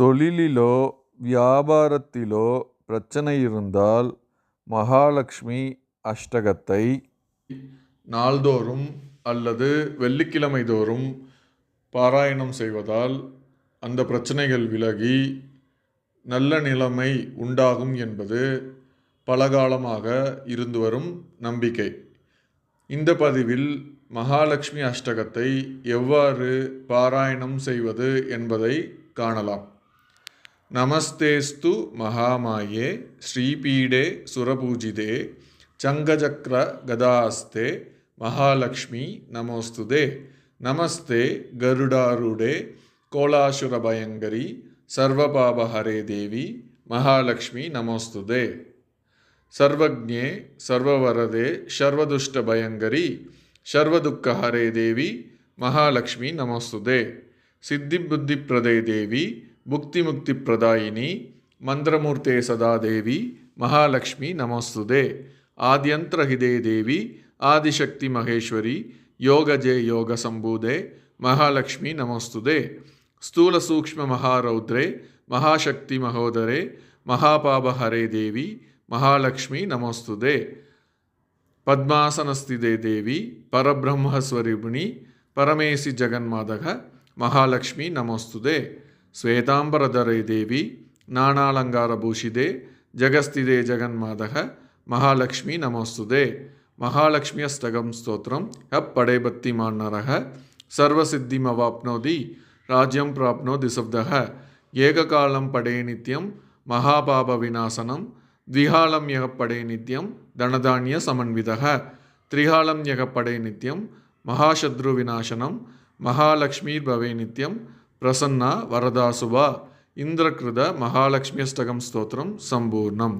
தொழிலிலோ வியாபாரத்திலோ பிரச்சனை இருந்தால் மகாலட்சுமி அஷ்டகத்தை நாள்தோறும் அல்லது வெள்ளிக்கிழமை தோறும் பாராயணம் செய்வதால் அந்த பிரச்சனைகள் விலகி நல்ல நிலைமை உண்டாகும் என்பது பலகாலமாக இருந்து வரும் நம்பிக்கை. இந்த பதிவில் மகாலட்சுமி அஷ்டகத்தை எவ்வாறு பாராயணம் செய்வது என்பதை காணலாம். ನಮಸ್ತೆಸ್ತು ಮಹಾಮಾಯೆ, ಶ್ರೀಪೀಡೆ ಸುರಪೂಜಿದೆ ಚಂಗಚಕ್ರ ಗದಾಸ್ತೆ ಮಹಾಲಕ್ಷ್ಮಿ ನಮೋಸ್ತುದೆ ನಮಸ್ತೆ ಗರುಡಾರುಡೆ ಕೋಲಾಸುರ ಭಯಂಕರಿ ಸರ್ವಪಾಪಹರೇ ದೇವಿ, ಮಹಾಲಕ್ಷ್ಮಿ ನಮೋಸ್ತುದೆ ಸರ್ವಜ್ಞೆ, ಸರ್ವವರದೆ ಶರ್ವದುಷ್ಟ ಭಯಂಕರಿ ಶರ್ವದುಃಖಹರೇ ದೇವಿ, ಮಹಾಲಕ್ಷ್ಮಿ ನಮೋಸ್ತುದೆ ಸಿದ್ಧಿಬುದ್ಧಿಪ್ರದೇ ದೇವಿ ಭುಕ್ತಿಮುಕ್ತಿಪ್ರದಾಯಿನಿ ಮಂತ್ರಮೂರ್ತೆ ಸದಾ ದೇವಿ, ಮಹಾಲಕ್ಷ್ಮಿ ನಮಸ್ತುದೆ. ಆದ್ಯಂತ್ರ ಹಿದೇ ದೇವಿ, ಆದಿಶಕ್ತಿ ಮಹೇಶ್ವರಿ, ಯೋಗ ಜೇ ಯೋಗ ಸಂಬೂದೆ, ಮಹಾಲಕ್ಷ್ಮಿ ನಮಸ್ತುದೆ. ಸ್ಥೂಲ ಸೂಕ್ಷ್ಮ ಮಹಾರೌದ್ರೆ, ಮಹಾಶಕ್ತಿ ಮಹೋದರೆ ಮಹಾಪಾಪಹರೇ ದೇವಿ, ಮಹಾಲಕ್ಷ್ಮಿ ನಮಸ್ತುದೆ. ಪದ್ಮಾಸನಸ್ಥಿದೆ ದೇವಿ, ಪರಬ್ರಹ್ಮಸ್ವರೂಪಿಣಿ, ಪರಮೇಶಿ ಜಗನ್ಮಾದಗ ಮಹಾಲಕ್ಷ್ಮಿ ஸ்வேதாம்பரதரை தேவி நானாலங்கார பூஷிதே ஜகஸ்திதே ஜெகன்மாதக மகாலட்சுமி நமஸ்துதே. மகாலட்சுமிய ஸ்தகம் ஸ்தோத்திரம் எப்படைபத்தி மாநரக சர்வசித்திமவாப்னோதி. ராஜ்யம் பிராப்னோதி சப்தக ஏககாலம் படே நித்தியம் மகாபாப விநாசனம். த்விகாலம் யகப்படே நித்தியம் தனதானிய சமன்விதக. திரிகாலம் யகப்படே நித்தியம் மகாசத்ரு விநாசனம். மகாலட்சுமி பவே நித்தியம் பிரசன்னா வரதாசுவா இந்திரகிருத மகாலட்சுமி அஷ்டகம் ஸ்தோத்திரம் சம்பூர்ணம்.